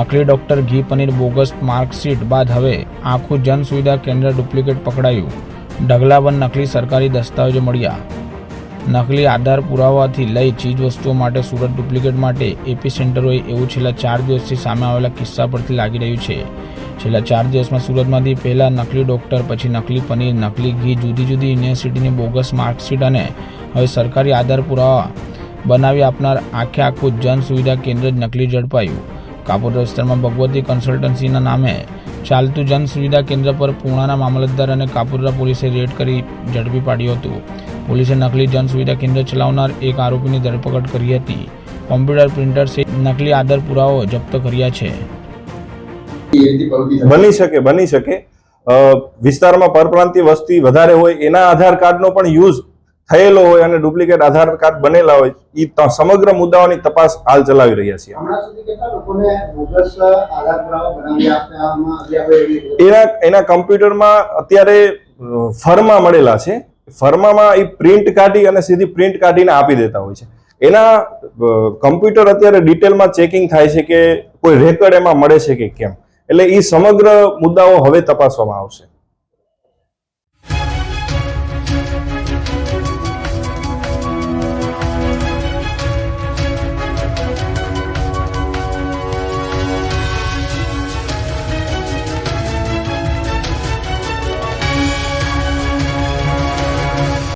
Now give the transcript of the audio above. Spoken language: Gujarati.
નકલી ડોક્ટર ઘી, પનીર, બોગસ, માર્કશીટ બાદ હવે આખું જન સુવિધા કેન્દ્ર ડુપ્લિકેટ પકડાયું. ઢગલાબંધ નકલી સરકારી દસ્તાવેજો મળ્યા. નકલી આધાર પુરાવાથી લઈ ચીજ વસ્તુઓ માટે સુરત ડુપ્લિકેટ માટે એપી સેન્ટર હોય એવું છેલ્લા ચાર દિવસથી સામે આવેલા કિસ્સા પરથી લાગી રહ્યું છે. છેલ્લા ચાર દિવસમાં સુરતમાંથી પહેલાં નકલી ડોક્ટર, પછી નકલી પનીર, નકલી ઘી, જુદી જુદી યુનિવર્સિટીની બોગસ, માર્કશીટ અને હવે સરકારી આધાર પુરાવા બનાવી આપનાર આખે આખું જન સુવિધા કેન્દ્ર જ નકલી ઝડપાયું. કાપોદ્રા વિસ્તારમાં ભગવતી કન્સલ્ટન્સીના નામે ચાલતું જન સુવિધા કેન્દ્ર પર પૂણાના મામલતદાર અને કાપોદ્રા પોલીસે રેડ કરી ઝડપી પાડ્યું હતું. પોલીસે નકલી જન સુવિધા કેન્દ્ર ચલાવનાર એક આરોપીની ધરપકડ કરી હતી. કોમ્પ્યુટર પ્રિન્ટર સહિત નકલી આધાર પુરાવાઓ જપ્ત કર્યા છે. બની શકે બની શકે. વિસ્તારમાં પરપ્રાંતીય વસ્તી વધારે હોય એના આધાર કાર્ડનો પણ યુઝ થયેલો હોય અને ડુપ્લિકેટ આધાર કાર્ડ બનેલા હોય એ સમગ્ર મુદ્દાઓની તપાસ હાલ ચલાવી રહ્યા છીએ? એના એના કમ્પ્યુટરમાં અત્યારે ફર્મા મળેલા છે. ફર્મામાં એ પ્રિન્ટ કાઢી અને સીધી પ્રિન્ટ કાઢીને આપી દેતા હોય છે. એના કમ્પ્યુટર અત્યારે ડિટેલમાં ચેકિંગ થાય છે કે કોઈ રેકર્ડ એમાં મળે છે કે કેમ. એટલે એ સમગ્ર મુદ્દાઓ હવે તપાસવામાં આવશે.